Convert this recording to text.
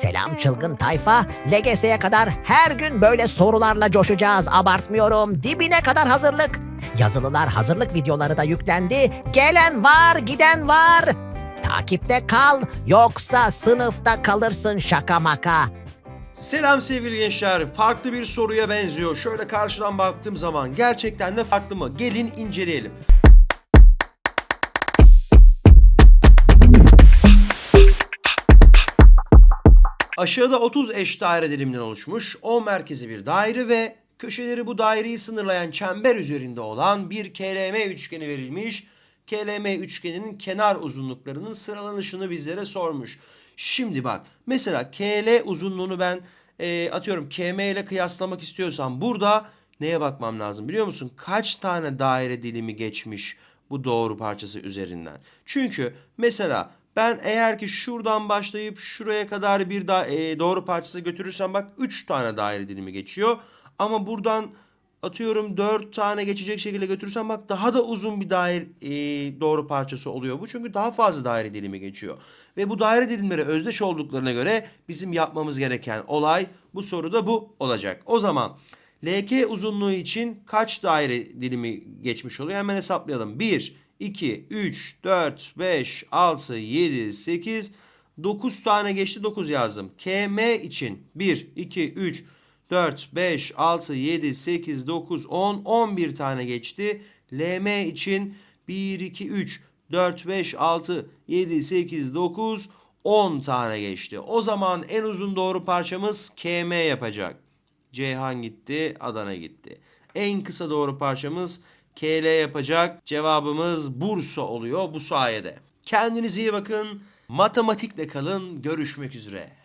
Selam çılgın tayfa. LGS'ye kadar her gün böyle sorularla coşacağız. Abartmıyorum. Dibine kadar hazırlık. Yazılılar hazırlık videoları da yüklendi. Gelen var, giden var. Takipte kal yoksa sınıfta kalırsın şaka maka. Selam sevgili gençler. Farklı bir soruya benziyor. Şöyle karşıdan baktığım zaman gerçekten de farklı mı? Gelin inceleyelim. Aşağıda 30 eş daire diliminden oluşmuş 10 merkezi bir daire ve köşeleri bu daireyi sınırlayan çember üzerinde olan bir KLM üçgeni verilmiş. KLM üçgeninin kenar uzunluklarının sıralanışını bizlere sormuş. Şimdi bak mesela KL uzunluğunu ben e, atıyorum KM ile kıyaslamak istiyorsam burada neye bakmam lazım biliyor musun? Kaç tane daire dilimi geçmiş bu doğru parçası üzerinden? Çünkü mesela ben eğer ki şuradan başlayıp şuraya kadar bir da, e, doğru parçası götürürsem bak 3 tane daire dilimi geçiyor. Ama buradan atıyorum 4 tane geçecek şekilde götürürsem bak daha da uzun bir daire e, doğru parçası oluyor bu. Çünkü daha fazla daire dilimi geçiyor. Ve bu daire dilimleri özdeş olduklarına göre bizim yapmamız gereken olay bu soruda bu olacak. O zaman LK uzunluğu için kaç daire dilimi geçmiş oluyor? Hemen hesaplayalım. 1, 2, 3, 4, 5, 6, 7, 8, 9 tane geçti 9 yazdım. KM için 1, 2, 3, 4, 5, 6, 7, 8, 9, 10, 11 tane geçti. LM için 1, 2, 3, 4, 5, 6, 7, 8, 9, 10 tane geçti. O zaman en uzun doğru parçamız KM yapacak. Ceyhan gitti, Adana gitti. En kısa doğru parçamız KL yapacak. Cevabımız Bursa oluyor bu sayede. Kendinize iyi bakın. Matematikle kalın. Görüşmek üzere.